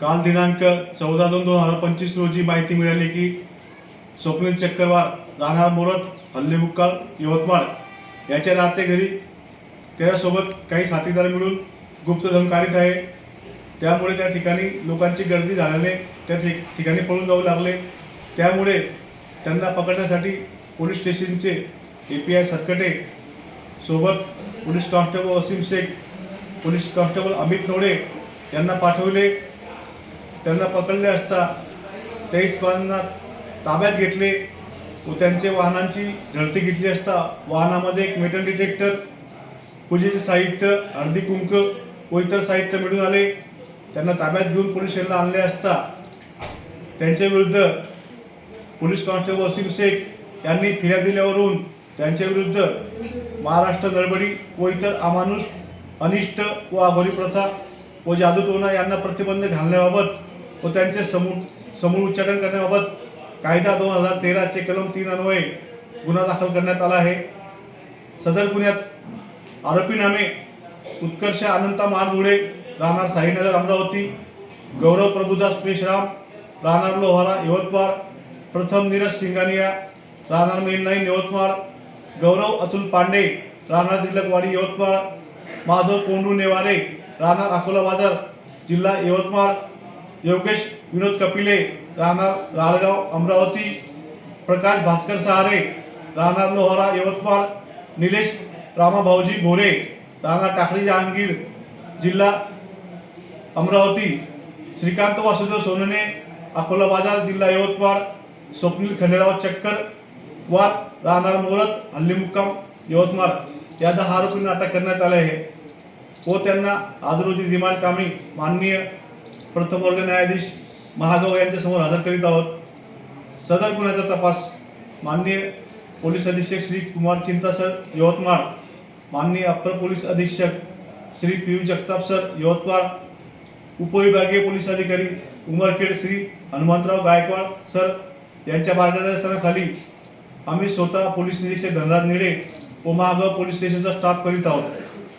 काल दिनांक चौदा दोन दोन हजार पंचवीस रोजी माहिती मिळाली की स्वप्नील चक्रवार राहणार मोरत हल्लेमुक्काळ यवतमाळ याच्या राहते घरी त्याच्यासोबत काही साथीदार मिळून गुप्तधन काढीत आहे. त्यामुळे त्या ठिकाणी लोकांची गर्दी झाल्याने त्या ठिकाणी पळून जाऊ लागले. त्यामुळे त्यांना पकडण्यासाठी पोलीस स्टेशनचे ए पी आय सरकटे सोबत police constable Wasim Shaikh police constable Amit Node यांना पाठवले. त्यांना पकडले असता तेवीस इस्मानांना ताब्यात घेतले व त्यांचे वाहनांची झडती घेतली असता वाहनामध्ये एक मेटल डिटेक्टर पूजेचे साहित्य अर्धी कुंक व इतर साहित्य मिळून आले. त्यांना ताब्यात घेऊन पोलीस स्टेशनला आणले असता त्यांच्या विरुद्ध पोलीस कॉन्स्टेबल वसीम शेख यांनी फिर्याद दिल्यावरून त्यांच्या विरुद्ध महाराष्ट्र नडबडी व इतर अमानुष अनिष्ट व आघोरी प्रथा व जादूटोणा यांना प्रतिबंध घालण्याबाबत व त्यांचे समूळ समूळ उच्चाटन करण्याबाबत कायदा दोन हजार तेराचे कलम तीन अन्वये गुन्हा दाखल करण्यात आला आहे. सदर गुन्ह्यात आरोपीनामे उत्कर्ष अनंता मारधुळे राहणार साईनगर अमरावती गौरव प्रभुदास पेशराम राहणार लोहारा यवतमाळ प्रथम नीरज सिंगानिया राहणार मेननाईन यवतमाळ गौरव अतुल पांडे राहणार तिलकवाडी यवतमाळ माधव कोंडू नेवारे राहणार अकोला बाजार जिल्हा यवतमाळ योगेश विनोद कपिले राहणार राळगाव अमरावती प्रकाश भास्कर सहारे राहणार लोहारा यवतमाळ निलेश रामाभाऊजी भोरे राहणार टाकळी जहांगीर जिल्हा अमरावती श्रीकांत वासुदेव सोनने अकोला बाजार जिल्हा यवतमाळ स्वप्नील खंडेराव चक्कर वार राहणार मोरत हल्ली मुक्काम यवतमाळ. या दहा आरोपींना अटक करण्यात आले आहे. व त्यांना आज रोजी रिमांड कामी माननीय प्रथम वर्ग न्यायाधीश महागाव यांच्या समोर हजर करीत आहोत. सदर गुन्ह्याचा तपास माननीय पोलीस अधीक्षक श्री कुमार चिंता सर यवतमाळ. माननीय अप्पर पोलीस अधीक्षक श्री पियुष जगताप सर यवतमाळ. उपविभागीय पोलीस अधिकारी उमरखेड श्री हनुमंतराव गायकवाड सर यांच्या मार्गदर्शनाखाली आम्ही स्वतः पोलीस निरीक्षक धनराज निडे व महागाव पोलीस स्टेशनचा स्टाफ करीत आहोत.